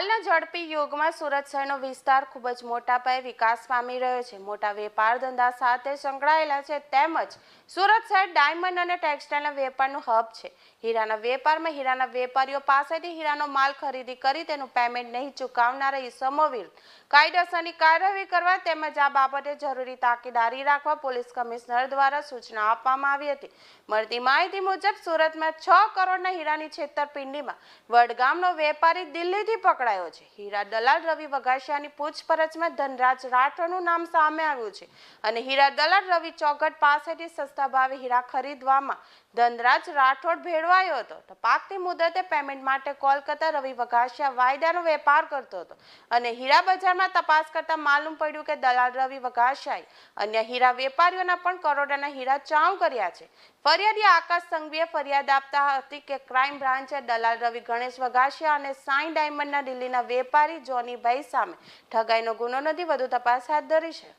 યુગમાં સુરત શહેરનો વિસ્તાર ખૂબ જ મોટા પાયે વિકાસ પામી રહ્યો છે. મોટા વેપાર ધંધા સાથે સંકળાયેલા છે તેમજ સુરત શહેર ડાયમંડ અને ટેક્સટાઇલના વેપારનું હબ છે. હીરાના વેપારમાં હીરાના વેપારીઓ પાસેથી હીરાનો માલ ખરીદી કરી તેનું પેમેન્ટ નહીં ચૂકવનારા ઇસમો વિરુદ્ધ કાયદેસરની કાર્યવાહી કરવા તેમજ આ બાબતે જરૂરી તાકીદારી રાખવા પોલીસ કમિશનર દ્વારા સૂચના આપવામાં આવી હતી. મળતી માહિતી મુજબ સુરતમાં છ કરોડના હીરાની છેતરપિંડીમાં વડગામનો વેપારી દિલ્હીથી પકડાયો છે. હીરા દલાલ, રવિ વઘાસિયાની પૂછપરછમાં ધનરાજ રાઠોડનું નામ સામે આવ્યું છે. અને હીરા દલાલ, રવિ ચોગટ પાસેથી સસ્તા ભાવે હીરા ખરીદવામાં ધનરાજ રાઠોડ ભેળવાયો હતો. તો પાકતી મુદતે પેમેન્ટ માટે કોલકાતા રવિ વઘાસિયા વાયદાનો વેપાર કરતો હતો. અને હીરા બજારમાં તપાસ કરતા માલુમ પડ્યું કે દલાલ, રવિ વઘાસિયાએ અન્ય હીરા વેપારીઓના પણ કરોડોના હીરા ચાઉ કર્યા છે. ફરિયાદી આકાશ સંઘવીએ ફરિયાદ આપતા હતી કે ક્રાઇમ બ્રાન્ચે દલાલ, રવિ ગણેશ વઘાસિયા અને સાઈ ડાયમંડના દિલ્હીના વેપારી જોનીભાઈ સામે ઠગાઈનો ગુનો નોંધી વધુ તપાસ હાથ ધરી છે.